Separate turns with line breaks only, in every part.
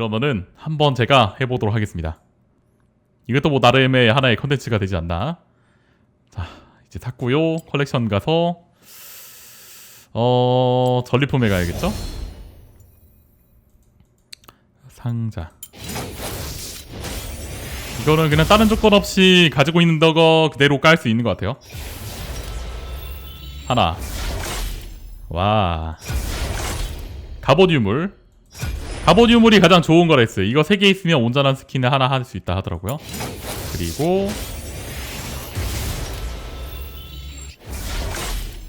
그러면은 한번 제가 해보도록 하겠습니다. 이것도 뭐 나름의 하나의 컨텐츠가 되지 않나. 자, 이제 샀고요. 컬렉션 가서 어 전리품에 가야겠죠? 상자. 이거는 그냥 다른 조건 없이 가지고 있는 거 그대로 깔 수 있는 것 같아요. 하나. 와. 유물. 갑옷 유물이 가장 좋은 거라 했어요. 이거 세개 있으면 온전한 스킨을 하나 할 수 있다 하더라고요. 그리고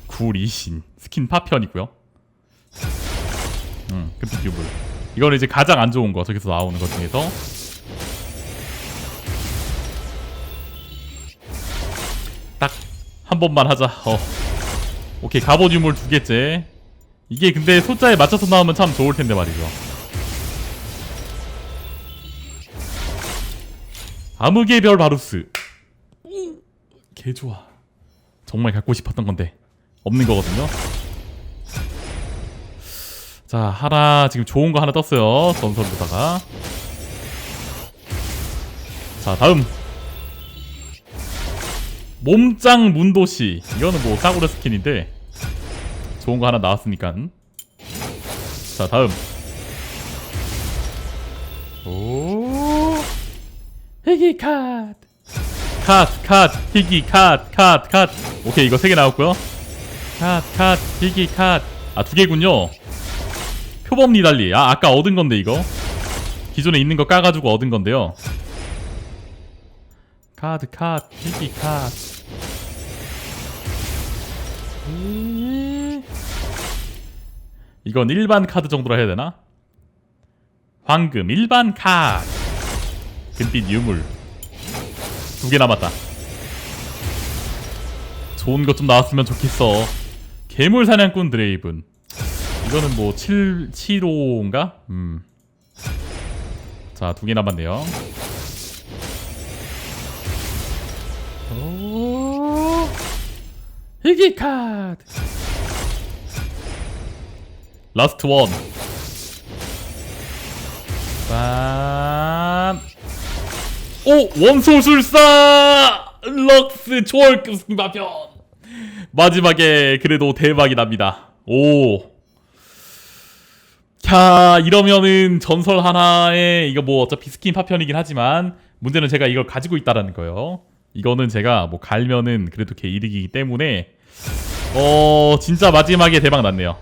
구리신 스킨 파편이고요. 음, 금빛 유물. 이거는 이제 가장 안 좋은 거 저기서 나오는 것 중에서 딱 한 번만 하자. 어. 오케이 갑옷 유물 두 개째. 이게 근데 숫자에 맞춰서 나오면 참 좋을 텐데 말이죠. 암흑의 별 바루스. 개 좋아. 정말 갖고 싶었던 건데 없는 거거든요. 자 하나 지금 좋은 거 하나 떴어요. 전설로다가. 자 다음 몸짱 문도시 이거는 뭐 싸구려 스킨인데 좋은 거 하나 나왔으니까 자 다음 오 희귀 카드 카드 카드 희귀 카드 카드 카드 오케이 이거 세 개 나왔고요. 카드 카드 희귀 카드 아 두 개군요. 표범 니달리. 아 아까 얻은 건데 이거. 기존에 있는 거 까가지고 얻은 건데요. 카드 카드 희귀 카드 음. 이건 일반 카드 정도로 해야 되나? 황금 일반 카드 금빛 유물 두 개 남았다 좋은 것 좀 나왔으면 좋겠어 괴물 사냥꾼 드레이븐 이거는 뭐 7, 7호인가? 음. 자, 두 개 남았네요. 오, 희귀 카드. 라스트 원. 빰. 오, 원소술사! 럭스 초월급 승마편! 마지막에 그래도 대박이 납니다. 오. 자, 이러면은 전설 하나에 이거 뭐 어차피 스킨 파편이긴 하지만 문제는 제가 이걸 가지고 있다라는 거예요. 이거는 제가 뭐 갈면은 그래도 개 이득이기 때문에 어 진짜 마지막에 대박 났네요.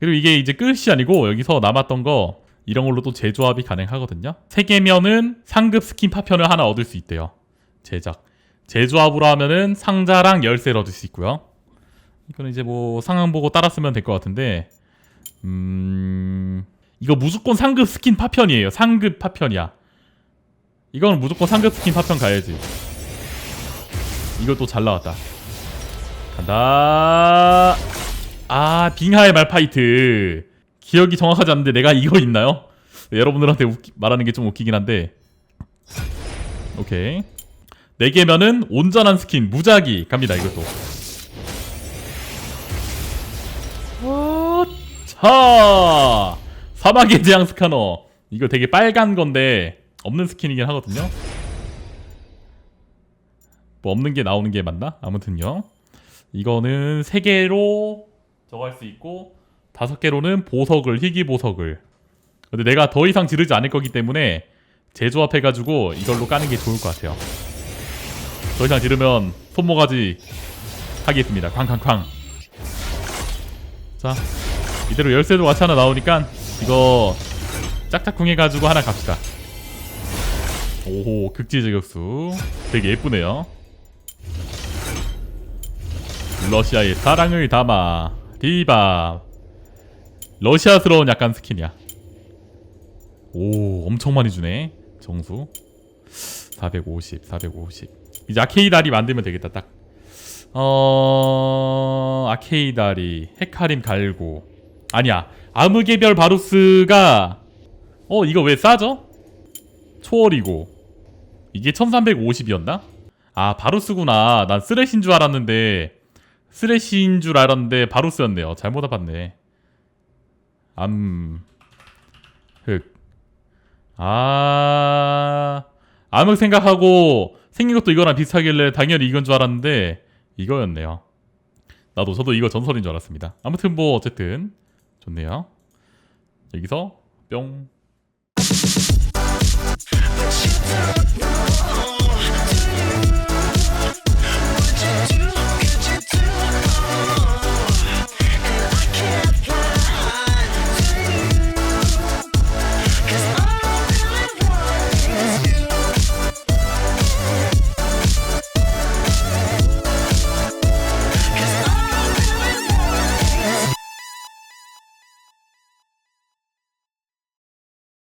그리고 이게 이제 끝이 아니고 여기서 남았던 거 이런 걸로 또 재조합이 가능하거든요. 세 개면은 상급 스킨 파편을 하나 얻을 수 있대요. 제작. 재조합으로 하면은 상자랑 열쇠를 얻을 수 있고요. 이거는 이제 뭐 상황 보고 따랐으면 될 것 같은데 음... 이거 무조건 상급 스킨 파편이에요. 상급 파편이야. 이건 무조건 상급 스킨 파편 가야지. 이것도 잘 나왔다. 간다. 아, 빙하의 말파이트. 기억이 정확하지 않는데 내가 이거 있나요? 여러분들한테 웃기- 말하는 게 좀 웃기긴 한데. 오케이. 4개면은 온전한 스킨, 무작위 갑니다, 이것도. 어, 자 사막의 재앙 스카너 이거 되게 빨간 건데 없는 스킨이긴 하거든요 뭐 없는 게 나오는 게 맞나? 아무튼요 이거는 세 개로 저거 할 수 있고 다섯 개로는 보석을 희귀 보석을. 근데 내가 더 이상 지르지 않을 거기 때문에 재조합해가지고 이걸로 까는 게 좋을 것 같아요. 더 이상 지르면 손모가지 하겠습니다. 쾅쾅쾅. 자 이대로 열쇠도 같이 하나 나오니까 이거 짝짝꿍 해가지고 하나 갑시다. 오호 극지 저격수. 되게 예쁘네요. 러시아의 사랑을 담아 디바 러시아스러운 약간 스킨이야. 오 엄청 많이 주네. 정수. 450 450 이제 아케이다리 만들면 되겠다 딱. 어... 아케이다리 헤카림 갈고. 아니야 암흑의별 바루스가 어 이거 왜 싸죠? 초월이고. 이게 1350이었나? 아 바루스구나. 난 쓰레쉬인 줄 알았는데 쓰레쉬인 줄 알았는데 바루스였네요. 잘못 알았네 암흑. 아 암흑 생각하고 생긴 것도 이거랑 비슷하길래 당연히 이건 줄 알았는데 이거였네요. 나도 저도 이거 전설인 줄 알았습니다. 아무튼 뭐 어쨌든 좋네요. 여기서 뿅. What you do?